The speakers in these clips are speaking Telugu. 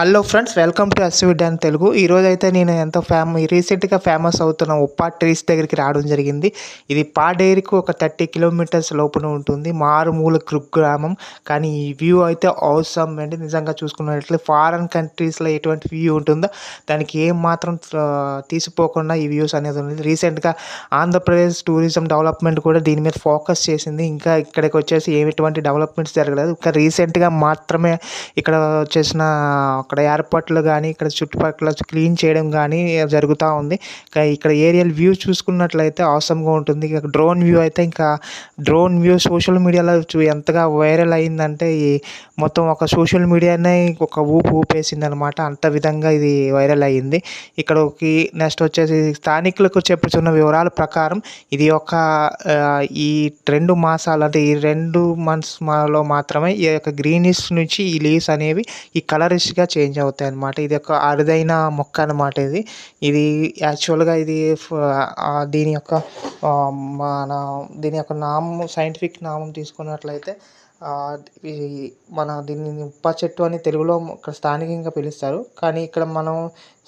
హలో ఫ్రెండ్స్ వెల్కమ్ టు ఎస్విడ్ అని తెలుగు ఈరోజు అయితే నేను ఎంతో ఫేమ రీసెంట్గా ఫేమస్ అవుతున్న ఉప్పా ట్రీస్ దగ్గరికి రావడం జరిగింది. ఇది పాడేరికి ఒక థర్టీ కిలోమీటర్స్ లోపల ఉంటుంది. మారుమూల గ్రామం. కానీ ఈ వ్యూ అయితే అవసరం అండి. నిజంగా చూసుకున్నట్లయితే ఫారెన్ కంట్రీస్లో ఎటువంటి వ్యూ ఉంటుందో దానికి ఏం మాత్రం తీసిపోకుండా ఈ వ్యూస్ అనేది ఉంది. రీసెంట్గా ఆంధ్రప్రదేశ్ టూరిజం డెవలప్మెంట్ కూడా దీని మీద ఫోకస్ చేసింది. ఇంకా ఇక్కడికి వచ్చేసి ఎటువంటి డెవలప్మెంట్స్ జరగలేదు. ఇంకా రీసెంట్గా మాత్రమే ఇక్కడ వచ్చేసిన అక్కడ ఏర్పాట్లు కానీ ఇక్కడ చుట్టుపక్కల క్లీన్ చేయడం కానీ జరుగుతూ ఉంది. ఇక్కడ ఏరియల్ వ్యూ చూసుకున్నట్లయితే అవసరంగా ఉంటుంది. ఇక డ్రోన్ వ్యూ అయితే ఇంకా డ్రోన్ వ్యూ సోషల్ మీడియాలో ఎంతగా వైరల్ అయిందంటే ఈ మొత్తం ఒక సోషల్ మీడియానే ఒక ఊపు ఊపేసింది అనమాట అంత విధంగా ఇది వైరల్ అయ్యింది ఇక్కడ నెక్స్ట్ వచ్చేసి స్థానికులకు చెప్పుచున్న వివరాల ప్రకారం ఇది ఒక ఈ రెండు మాసాలు అంటే ఈ రెండు మంత్స్లో మాత్రమే ఈ యొక్క గ్రీనిష్ నుంచి ఈ లీవ్స్ అనేవి ఈ కలరిష్గా చేంజ్ అవుతాయి అన్నమాట. ఇది ఒక అరుదైన మొక్క అన్నమాట ఇది. ఇది యాక్చువల్గా ఇది దీని యొక్క మన దీని యొక్క నామం సైంటిఫిక్ నామం తీసుకున్నట్లయితే మన దీన్ని ఉప్ప చెట్టు అని తెలుగులో ఇక్కడ స్థానికంగా పిలుస్తారు. కానీ ఇక్కడ మనం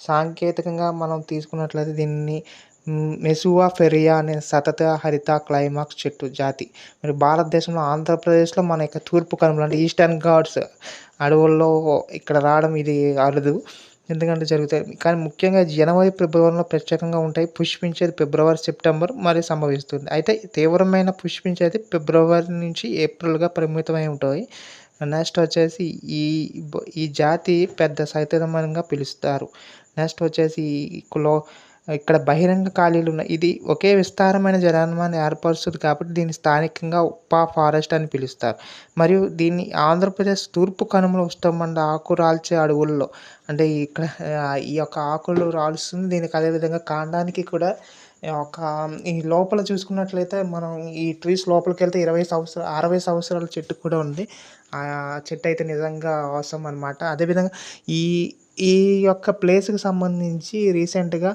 సాంకేతికంగా మనం తీసుకున్నట్లయితే దీన్ని మెసువా ఫెరియా అనే సతత హరిత క్లైమాక్స్ చెట్టు జాతి. మరి భారతదేశంలో ఆంధ్రప్రదేశ్లో మన యొక్క తూర్పు కనుమలు అంటే ఈస్టర్న్ ఘాట్స్ అడవుల్లో ఇక్కడ రావడం ఇది అరుదు. ఎందుకంటే జరుగుతాయి. కానీ ముఖ్యంగా జనవరి ఫిబ్రవరిలో ప్రత్యేకంగా ఉంటాయి. పుష్పించేది ఫిబ్రవరి సెప్టెంబర్ మరి సంభవిస్తుంది. అయితే తీవ్రమైన పుష్పించేది ఫిబ్రవరి నుంచి ఏప్రిల్గా పరిమితమై ఉంటాయి నెక్స్ట్ వచ్చేసి ఈ ఈ జాతి పెద్ద సైతమంగా పిలుస్తారు. నెక్స్ట్ వచ్చేసి కులో ఇక్కడ బహిరంగ ఖాళీలు ఉన్నాయి ఇది ఒకే విస్తారమైన జనాభాన్ని ఏర్పరుస్తుంది కాబట్టి దీన్ని స్థానికంగా ఉప్పా ఫారెస్ట్ అని పిలుస్తారు. మరియు దీన్ని ఆంధ్రప్రదేశ్ తూర్పు కనుమల ఉష్ణమండ ఆకు రాల్చే అడవుల్లో అంటే ఇక్కడ ఈ యొక్క ఆకులు రాలుస్తుంది. దీనికి అదేవిధంగా కాండానికి కూడా ఒక ఈ లోపల చూసుకున్నట్లయితే మనం ఈ ట్రీస్ లోపలికి వెళ్తే ఇరవై సంవత్సరాలు అరవై సంవత్సరాల చెట్టు కూడా ఉంది. ఆ చెట్టు అయితే నిజంగా అవసరం అనమాట అదేవిధంగా ఈ ఈ యొక్క ప్లేస్కి సంబంధించి రీసెంట్గా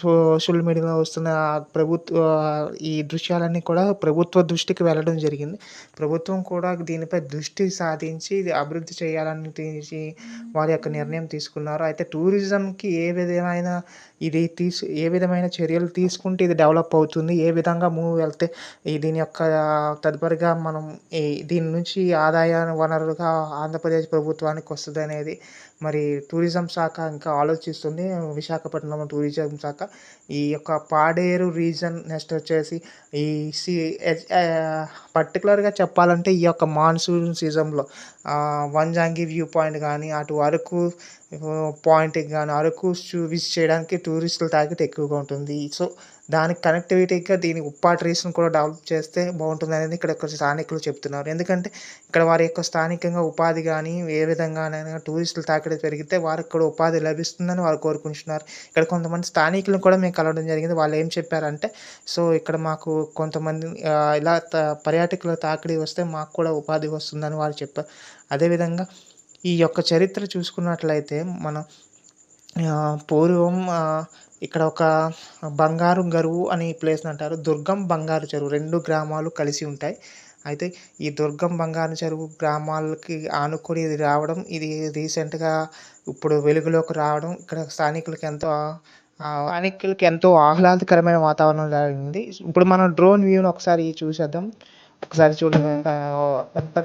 సోషల్ మీడియాలో వస్తున్న ప్రభుత్వ ఈ దృశ్యాలన్నీ కూడా ప్రభుత్వ దృష్టికి వెళ్ళడం జరిగింది. ప్రభుత్వం కూడా దీనిపై దృష్టి సాధించి ఇది అభివృద్ధి చేయాలని వారి యొక్క నిర్ణయం తీసుకున్నారు. అయితే టూరిజంకి ఏ విధమైన ఇది తీసు ఏ విధమైన చర్యలు తీసుకుంటే ఇది డెవలప్ అవుతుంది ఏ విధంగా మూవ్ వెళ్తే ఈ దీని యొక్క తదుపరిగా మనం ఈ దీని నుంచి ఆదాయ వనరులుగా ఆంధ్రప్రదేశ్ ప్రభుత్వానికి వస్తుంది అనేది మరి టూరిజం శాఖ ఇంకా ఆలోచిస్తుంది. విశాఖపట్నం టూరిజం శాఖ ఈ యొక్క పాడేరు రీజన్ నెక్స్ట్ వచ్చేసి ఈ సి పర్టికులర్గా చెప్పాలంటే ఈ యొక్క మాన్సూన్ సీజన్లో వంజాంగి వ్యూ పాయింట్ కానీ అటు అరకు పాయింట్కి కానీ అరకు విజిట్ చేయడానికి టూరిస్టుల తాకిడి ఎక్కువగా ఉంటుంది. సో దానికి కనెక్టివిటీగా దీని ఉప్పా ట్రీస్ని కూడా డెవలప్ చేస్తే బాగుంటుంది అనేది ఇక్కడ స్థానికులు చెప్తున్నారు. ఎందుకంటే ఇక్కడ వారి యొక్క స్థానికంగా ఉపాధి కానీ ఏ విధంగానైనా టూరిస్టులు తాకిడి పెరిగితే వారికి కూడా ఉపాధి లభిస్తుందని వారు కోరుకుంటున్నారు. ఇక్కడ కొంతమంది స్థానికులను కూడా మేము కలవడం జరిగింది. వాళ్ళు ఏం చెప్పారంటే సో ఇక్కడ మాకు కొంతమంది ఇలా పర్యాటకుల తాకిడి వస్తే మాకు కూడా ఉపాధి వస్తుందని వారు చెప్పారు. అదేవిధంగా ఈ యొక్క చరిత్ర చూసుకున్నట్లయితే మనం పూర్వం ఇక్కడ ఒక బంగారు గరువు అనే ప్లేస్ని అంటారు. దుర్గం బంగారు చెరువు రెండు గ్రామాలు కలిసి ఉంటాయి. అయితే ఈ దుర్గం బంగారు చెరువు గ్రామాలకి ఆనుకొని ఇది రావడం ఇది రీసెంట్గా ఇప్పుడు వెలుగులోకి రావడం ఇక్కడ స్థానికులకి ఎంతో స్థానికులకి ఎంతో ఆహ్లాదకరమైన వాతావరణం జరిగింది. ఇప్పుడు మనం డ్రోన్ వ్యూని ఒకసారి చూసేద్దాం. ఒకసారి చూడ ఎంత